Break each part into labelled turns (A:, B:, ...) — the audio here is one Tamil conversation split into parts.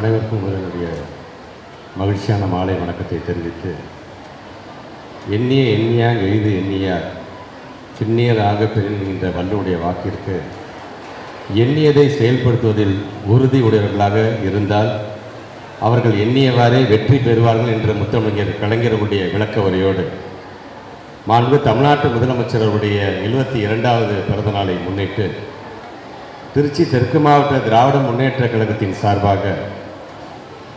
A: அனைவருக்கும் உங்களுடைய மகிழ்ச்சியான மாலை வணக்கத்தை தெரிவித்து எண்ணிய எண்ணியார் எழுது எண்ணியார் பின்னியர் ஆக பெறுகின்ற வல்லுடைய வாக்கிற்கு எண்ணியதை செயல்படுத்துவதில் உறுதி உடையவர்களாக இருந்தால் அவர்கள் எண்ணியவாறே வெற்றி பெறுவார்கள் என்ற முத்தமிழர் கலைஞர்களுடைய விளக்க உரையோடு மாண்பு தமிழ்நாட்டு முதலமைச்சர் அவருடைய எழுபத்தி இரண்டாவது பிறந்த நாளை முன்னிட்டு திருச்சி தெற்கு மாவட்ட திராவிட முன்னேற்ற கழகத்தின் சார்பாக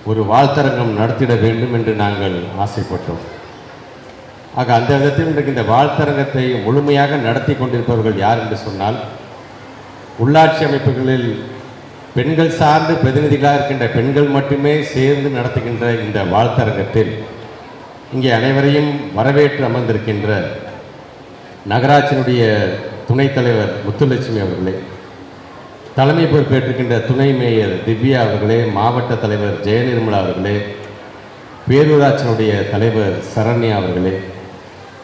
A: ஒரு வாழ்த்தரங்கம் நடத்திட வேண்டும் என்று நாங்கள் ஆசைப்பட்டோம். ஆக அந்த விதத்தில் இன்றைக்கு இந்த வாழ்த்தரங்கத்தை முழுமையாக நடத்தி கொண்டிருப்பவர்கள் யார் என்று சொன்னால் உள்ளாட்சி அமைப்புகளில் பெண்கள் சார்ந்து பிரதிநிதிகளாக இருக்கின்ற பெண்கள் மட்டுமே சேர்ந்து நடத்துகின்ற இந்த வாழ்த்தரங்கத்தில் இங்கே அனைவரையும் வரவேற்று அமர்ந்திருக்கின்ற நகராட்சியினுடைய துணைத் தலைவர் முத்துலட்சுமி அவர்களே தலைமை பொறுப்பேற்றிருக்கின்ற துணை மேயர் திவ்யா அவர்களே மாவட்ட தலைவர் ஜெயநிர்மலா அவர்களே பேரூராட்சியினுடைய தலைவர் சரண்யா அவர்களே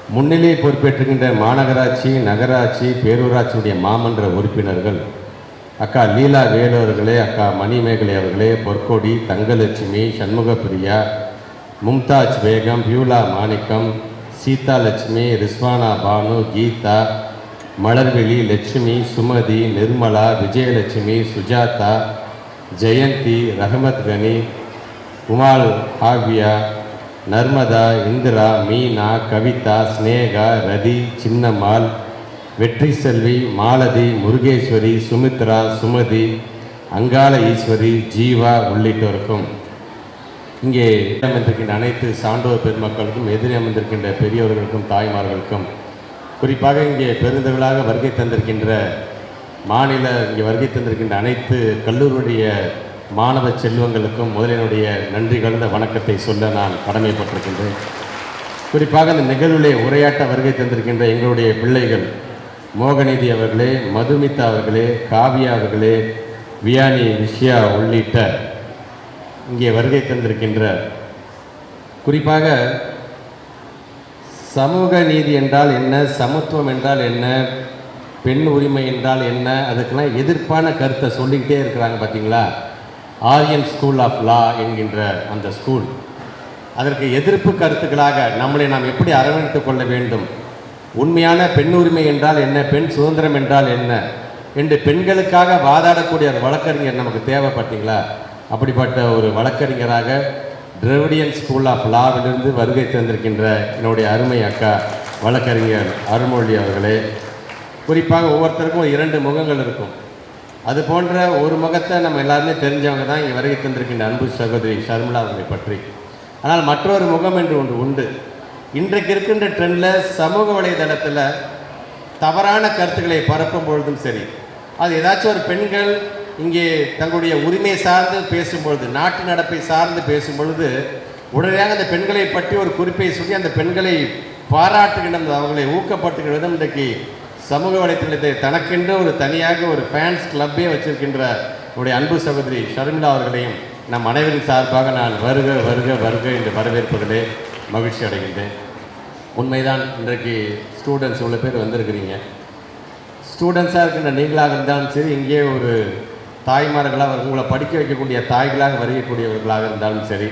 A: முன்னிலை பொறுப்பேற்றுகின்ற மாநகராட்சி நகராட்சி பேரூராட்சியுடைய மாமன்ற உறுப்பினர்கள் அக்கா லீலா வேலு அவர்களே அக்கா மணிமேகலை அவர்களே பொற்கொடி தங்கலட்சுமி சண்முகப்பிரியா மும்தாஜ் பேகம் பியூலா மாணிக்கம் சீதா லட்சுமி ரிஸ்வானா பானு கீதா மலர்விழி லட்சுமி சுமதி நிர்மலா விஜயலட்சுமி சுஜாதா ஜெயந்தி ரஹமத் கனி உமால் ஹாவியா நர்மதா இந்திரா மீனா கவிதா ஸ்னேகா ரதி சின்னம்மாள் வெற்றி செல்வி மாலதி முருகேஸ்வரி சுமித்ரா சுமதி அங்காள ஈஸ்வரி ஜீவா உள்ளிட்டோருக்கும். இங்கே அமர்ந்திருக்கின்ற அனைத்து சான்றோர் பெருமக்களுக்கும் எதிரே அமர்ந்திருக்கின்ற பெரியவர்களுக்கும் தாய்மார்களுக்கும் குறிப்பாக இங்கே பெருந்தவர்களாக வருகை தந்திருக்கின்ற மாநில இங்கே வருகை தந்திருக்கின்ற அனைத்து கல்லூரியுடைய மாணவ செல்வங்களுக்கும் முதலினுடைய நன்றி கலந்த வணக்கத்தை சொல்ல நான் கடமைப்பட்டிருக்கின்றேன். குறிப்பாக இந்த நிகழ்விலே உரையாட்ட வருகை தந்திருக்கின்ற எங்களுடைய பிள்ளைகள் மோகநிதி அவர்களே மதுமிதா அவர்களே காவியா அவர்களே வியானி விஷயா உள்ளிட்ட இங்கே வருகை தந்திருக்கின்ற குறிப்பாக சமூக நீதி என்றால் என்ன? சமத்துவம் என்றால் என்ன? பெண் உரிமை என்றால் என்ன? அதுக்கெல்லாம் எதிர்ப்பான கருத்தை சொல்லிக்கிட்டே இருக்கிறாங்க பார்த்தீங்களா ஆரியன் ஸ்கூல் ஆஃப் லா என்கின்ற அந்த ஸ்கூல் அதற்கு எதிர்ப்பு கருத்துக்களாக நம்மளை நாம் எப்படி அரவணைத்துக் கொள்ள வேண்டும்? உண்மையான பெண் உரிமை என்றால் என்ன? பெண் சுதந்திரம் என்றால் என்ன? என்று பெண்களுக்காக வாதாடக்கூடிய ஒரு வழக்கறிஞர் நமக்கு தேவைப்பட்டீங்களா? அப்படிப்பட்ட ஒரு வழக்கறிஞராக திரவிடியன் ஸ்கூல் ஆஃப் லாவிலிருந்து வருகை தந்திருக்கின்ற என்னுடைய அருமை அக்கா வழக்கறிஞர் அருள்மொழி அவர்களே. குறிப்பாக ஒவ்வொருத்தருக்கும் இரண்டு முகங்கள் இருக்கும். அது போன்ற ஒரு முகத்தை நம்ம எல்லாருமே தெரிஞ்சவங்க தான் இங்கே வருகை தந்திருக்கின்ற அன்பு சகோதரி ஷர்மிளா அவர்களை பற்றி. ஆனால் மற்றொரு முகம் என்று ஒன்று உண்டு. இன்றைக்கு இருக்கின்ற ட்ரெண்டில் சமூக வலைதளத்தில் தவறான கருத்துக்களை பரப்பும் பொழுதும் சரி. அது ஏதாச்சும் ஒரு பெண்கள் இங்கே தங்களுடைய உரிமை சார்ந்து பேசும்பொழுது நாட்டு நடப்பை சார்ந்து பேசும் பொழுது உடனடியாக அந்த பெண்களை பற்றி ஒரு குறிப்பை சொல்லி அந்த பெண்களை பாராட்டுகின்ற அவர்களை ஊக்கப்படுத்துகிற விதம் இன்றைக்கு சமூக வலைத்தளத்தை தனக்கென்று ஒரு தனியாக ஒரு ஃபேன்ஸ் கிளப்பே வச்சிருக்கின்ற உடைய அன்பு சகோதரி ஷர்மிளா அவர்களையும் நம் அனைவரின் சார்பாக நான் வருக வருக வருக என்று வரவேற்பதிலே மகிழ்ச்சி அடைகின்றேன். உண்மைதான் இன்றைக்கு ஸ்டூடெண்ட்ஸ் இவ்வளோ பேர் வந்திருக்கிறீங்க. ஸ்டூடெண்ட்ஸாக இருக்கின்ற நீங்களாக இருந்தாலும் சரி இங்கே ஒரு தாய்மார்களாக உங்களை படிக்க வைக்கக்கூடிய தாய்களாக வருகக்கூடியவர்களாக இருந்தாலும் சரி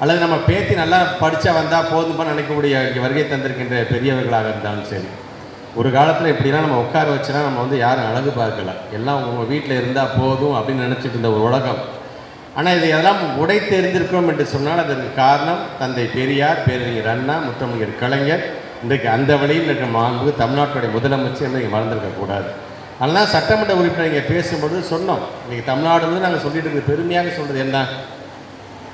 A: அல்லது நம்ம பேத்தி நல்லா படித்தா வந்தால் போதுமா நினைக்கக்கூடிய இங்கே வருகை தந்திருக்கின்ற பெரியவர்களாக இருந்தாலும் சரி ஒரு காலத்தில் இப்படிலாம் நம்ம உட்கார வச்சுனா நம்ம வந்து யாரும் அழகு பார்க்கல. எல்லாம் உங்கள் வீட்டில் இருந்தால் போதும் அப்படின்னு நினச்சிட்டு இருந்த ஒரு உலகம். ஆனால் இது எல்லாம் உடை தெரிந்திருக்கிறோம் என்று சொன்னால் அதற்கு காரணம் தந்தை பெரியார் பேரறிஞர் அண்ணா முத்தமிழர் கலைஞர் இன்றைக்கு அந்த வழியில் இருக்கிற மாண்பு தமிழ்நாட்டுடைய முதலமைச்சர் இன்றைக்கு மறந்துருக்கக்கூடாது. அதெல்லாம் சட்டமன்ற உறுப்பினர் இங்கே பேசும்பொழுது சொன்னோம். இன்றைக்கி தமிழ்நாடு வந்து நாங்கள் சொல்லிட்டு இருக்கிற பெருமையாக சொல்கிறது என்ன?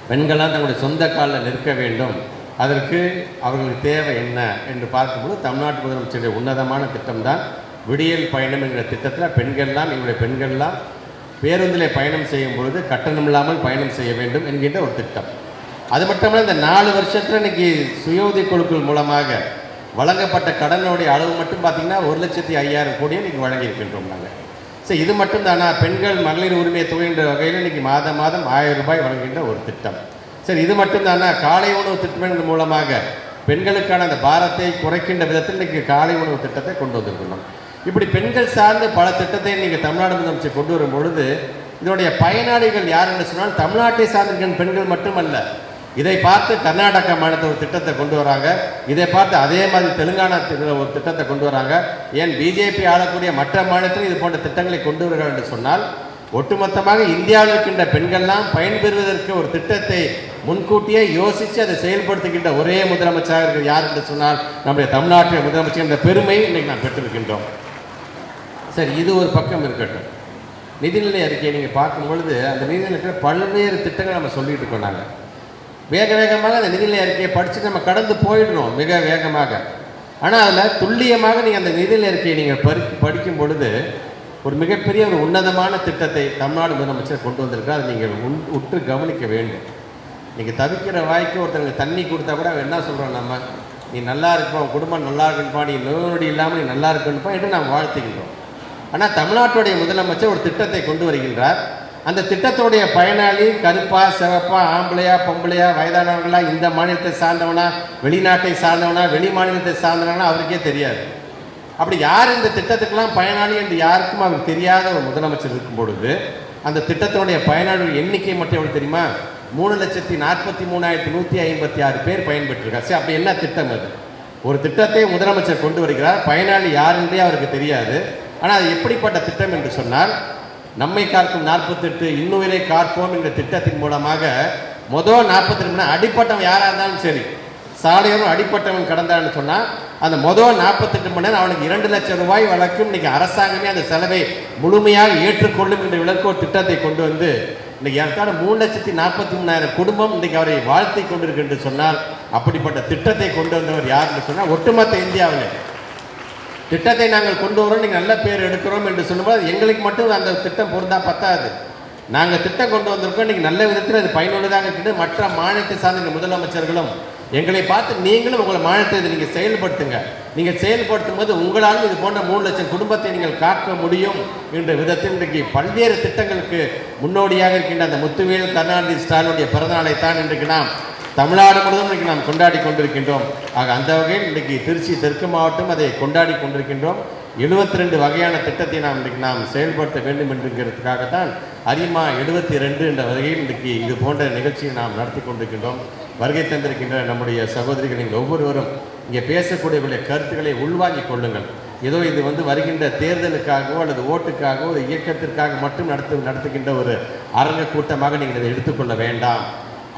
A: பெண்கள்லாம் தங்களுடைய சொந்த காலில் நிற்க வேண்டும். அதற்கு அவர்களுக்கு தேவை என்ன என்று பார்க்கும்போது தமிழ்நாட்டு முதலமைச்சருடைய உன்னதமான திட்டம்தான் விடியல் பயணம் என்கிற திட்டத்தில் பெண்கள்லாம் எங்களுடைய பெண்கள்லாம் பேருந்தில் பயணம் செய்யும் பொழுது கட்டணம் இல்லாமல் பயணம் செய்ய வேண்டும் என்கின்ற ஒரு திட்டம். அது மட்டுமல்ல இந்த நாலு வருஷத்தில் இன்னைக்கு சுய உதவி குழுக்கள் மூலமாக வழங்கப்பட்ட கடனுடைய அளவு மட்டும் பார்த்தீங்கன்னா ஒரு லட்சத்தி ஐயாயிரம் கோடியை இன்றைக்கி வழங்கியிருக்கின்றோம் நாங்கள் சரி இது மட்டும் தானா பெண்கள் மகளிர் உரிமையை தொகைன்ற வகையில் இன்றைக்கி மாதம் மாதம் ஆயிரம் ரூபாய் வழங்குகின்ற ஒரு திட்டம். சரி இது மட்டும் தானா காலை உணவு திட்டங்கள் மூலமாக பெண்களுக்கான அந்த பாரத்தை குறைக்கின்ற விதத்தில் இன்றைக்கி காலை உணவு திட்டத்தை கொண்டு வந்திருக்கணும் இப்படி பெண்கள் சார்ந்த பல திட்டத்தை நீங்கள் தமிழ்நாடு முதலமைச்சர் கொண்டு வரும் பொழுது இதனுடைய பயனாளிகள் யார் என்று சொன்னால் தமிழ்நாட்டை சார்ந்திருக்கின்ற பெண்கள் மட்டுமல்ல இதை பார்த்து கர்நாடக மாநிலத்தில் ஒரு திட்டத்தை கொண்டு வராங்க. இதை பார்த்து அதே மாதிரி தெலுங்கானா ஒரு திட்டத்தை கொண்டு வராங்க. ஏன் பிஜேபி ஆளக்கூடிய மற்ற மாநிலத்திலும் இது போன்ற திட்டங்களை கொண்டு வருகிறார் என்று சொன்னால் ஒட்டுமொத்தமாக இந்தியாவில் இருக்கின்ற பெண்கள்லாம் பயன்பெறுவதற்கு ஒரு திட்டத்தை முன்கூட்டியே யோசித்து அதை செயல்படுத்துகின்ற ஒரே முதலமைச்சராக இருக்கிற யார் என்று சொன்னால் நம்முடைய தமிழ்நாட்டில் முதலமைச்சர் என்ற பெருமை இன்னைக்கு நாம் பெற்றிருக்கின்றோம். சரி இது ஒரு பக்கம் இருக்கட்டும். நிதிநிலை அறிக்கையை நீங்கள் பார்க்கும் பொழுது அந்த நிதிநிலை பல்வேறு திட்டங்கள் நம்ம சொல்லிட்டு இருக்கோம் நாங்கள் வேக வேகமாக அந்த நிதிநிலை அறிக்கையை படித்து நம்ம கடந்து போயிடணும் மிக வேகமாக. ஆனால் அதில் துல்லியமாக நீங்கள் அந்த நிதிநிலை அறிக்கையை நீங்கள் படி படிக்கும் பொழுது ஒரு மிகப்பெரிய ஒரு உன்னதமான திட்டத்தை தமிழ்நாடு முதலமைச்சர் கொண்டு வந்திருக்கா அதை நீங்கள் உன் உற்று கவனிக்க வேண்டும். நீங்கள் தவிக்கிற வாய்க்கு ஒருத்தருக்கு தண்ணி கொடுத்தா கூட அவன் என்ன சொல்கிறோம் நம்ம? நீ நல்லா இருப்போம் குடும்பம் நல்லா இருக்குன்னுப்பா நீ நோயோடி இல்லாமல் நீ நல்லா இருக்குன்னுப்பா என்று நாம் வாழ்த்துகின்றோம். ஆனால் தமிழ்நாட்டுடைய முதலமைச்சர் ஒரு திட்டத்தை கொண்டு வருகின்றார். அந்த திட்டத்துடைய பயனாளி கருப்பா சிவப்பா ஆம்பளையா பொம்பளையா வயதானவங்களா இந்த மாநிலத்தை சார்ந்தவனா வெளிநாட்டை சார்ந்தவனா வெளி மாநிலத்தை சார்ந்தவனா அவருக்கே தெரியாது. அப்படி யார் இந்த திட்டத்துக்கெல்லாம் பயனாளி என்று யாருக்கும் அவருக்கு தெரியாத ஒரு முதலமைச்சர் இருக்கும் பொழுது அந்த திட்டத்தினுடைய பயனாளிகள் எண்ணிக்கை மட்டும் எவ்வளவு தெரியுமா? மூணு லட்சத்தி நாற்பத்தி மூணாயிரத்தி நூற்றி ஐம்பத்தி ஆறு பேர் பயன்பெற்றிருக்காரு சரி அப்படி என்ன திட்டம் அது? ஒரு திட்டத்தை முதலமைச்சர் கொண்டு வருகிறார். பயனாளி யாருன்றே அவருக்கு தெரியாது. ஆனால் அது எப்படிப்பட்ட திட்டம் என்று சொன்னால் நம்மை காக்கும் நாற்பத்தெட்டு இன்னுயிரை காப்போம் என்ற திட்டத்தின் மூலமாக மொதல் நாற்பத்தி ரெண்டு அடிப்பட்டவன் யாராக இருந்தாலும் சரி சாலையோரும் அடிப்பட்டவன் கடந்தான்னு சொன்னால் அந்த மொதல் நாற்பத்தெட்டு மணி நேரம் அவனுக்கு இரண்டு லட்சம் ரூபாய் வழக்கும் இன்றைக்கி அரசாங்கமே அந்த செலவை முழுமையாக ஏற்றுக்கொள்ளும் என்ற விளக்கோ திட்டத்தை கொண்டு வந்து இன்றைக்கி ஏற்காடு மூணு லட்சத்தி நாற்பத்தி மூணாயிரம் குடும்பம் இன்றைக்கி அவரை வாழ்த்தி கொண்டிருக்கு என்று சொன்னால் அப்படிப்பட்ட திட்டத்தை கொண்டு வந்தவர் யாருன்னு சொன்னால் ஒட்டுமொத்த இந்தியாவில் திட்டத்தை நாங்கள் கொண்டு வரோம் நீங்கள் நல்ல பேர் எடுக்கிறோம் என்று சொல்லும்போது எங்களுக்கு மட்டும் அந்த திட்டம் பொருந்தா பத்தாது. நாங்கள் திட்டம் கொண்டு வந்திருக்கோம் நீங்கள் நல்ல விதத்தில் அது பயனுள்ளதாக இருக்குது. மற்ற மாநிலத்தை சார்ந்த முதலமைச்சர்களும் எங்களை பார்த்து நீங்களும் உங்கள் மாநிலத்தை இதை நீங்கள் செயல்படுத்துங்க. நீங்கள் செயல்படுத்தும் போது உங்களால் இது போன்ற மூணு லட்சம் குடும்பத்தை நீங்கள் காக்க முடியும் என்ற விதத்தில் இன்றைக்கு பல்வேறு திட்டங்களுக்கு முன்னோடியாக இருக்கின்ற அந்த முத்துவேல் கருணாநிதி ஸ்டாலினுடைய பிறந்தநாளை தான் இன்றைக்கு நாம் தமிழ்நாடு முழுவதும் இன்றைக்கு நாம் கொண்டாடி கொண்டிருக்கின்றோம். ஆக அந்த வகையில் இன்றைக்கு திருச்சி தெற்கு மாவட்டம் அதை கொண்டாடி கொண்டிருக்கின்றோம். 72 ரெண்டு வகையான திட்டத்தை நாம் இன்றைக்கு நாம் செயல்படுத்த வேண்டும் என்கிறதுக்காகத்தான் அரிமா எழுபத்தி ரெண்டு என்ற வகையில் இன்றைக்கு இது போன்ற நிகழ்ச்சியை நாம் நடத்தி கொண்டிருக்கின்றோம். வருகை தந்திருக்கின்ற நம்முடைய சகோதரிகள் நீங்கள் ஒவ்வொருவரும் இங்கே பேசக்கூடியவர்களுடைய கருத்துக்களை உள்வாங்கிக் கொள்ளுங்கள். ஏதோ இது வந்து வருகின்ற தேர்தலுக்காகவோ அல்லது ஓட்டுக்காகவோ ஒரு இயக்கத்திற்காக மட்டும் நடத்து நடத்துகின்ற ஒரு அரங்க கூட்டமாக நீங்கள் இதை எடுத்துக்கொள்ள வேண்டாம்.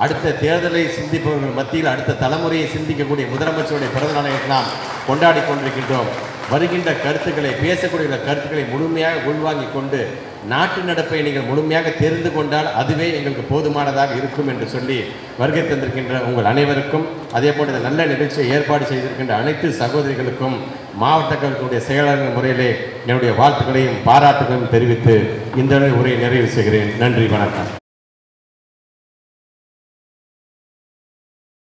A: அடுத்த தேர்தலை சிந்திப்பவர்கள் மத்தியில் அடுத்த தலைமுறையை சிந்திக்கக்கூடிய முதலமைச்சருடைய பிறந்தநாளை நாம் கொண்டாடி கொண்டிருக்கின்றோம். வருகின்ற கருத்துக்களை பேசக்கூடிய கருத்துக்களை முழுமையாக உள்வாங்கிக் கொண்டு நாட்டு நடப்பை நீங்கள் முழுமையாக தெரிந்து கொண்டால் அதுவே எங்களுக்கு போதுமானதாக இருக்கும் என்று சொல்லி வருகை தந்திருக்கின்ற உங்கள் அனைவருக்கும் அதே போன்ற இந்த நல்ல நிகழ்ச்சியை ஏற்பாடு செய்திருக்கின்ற அனைத்து சகோதரிகளுக்கும் மாவட்ட கழகத்துடைய செயலாளர் முறையிலே என்னுடைய வாழ்த்துக்களையும் பாராட்டுகளையும் தெரிவித்து இந்த உரையை நிறைவு செய்கிறேன். நன்றி வணக்கம்.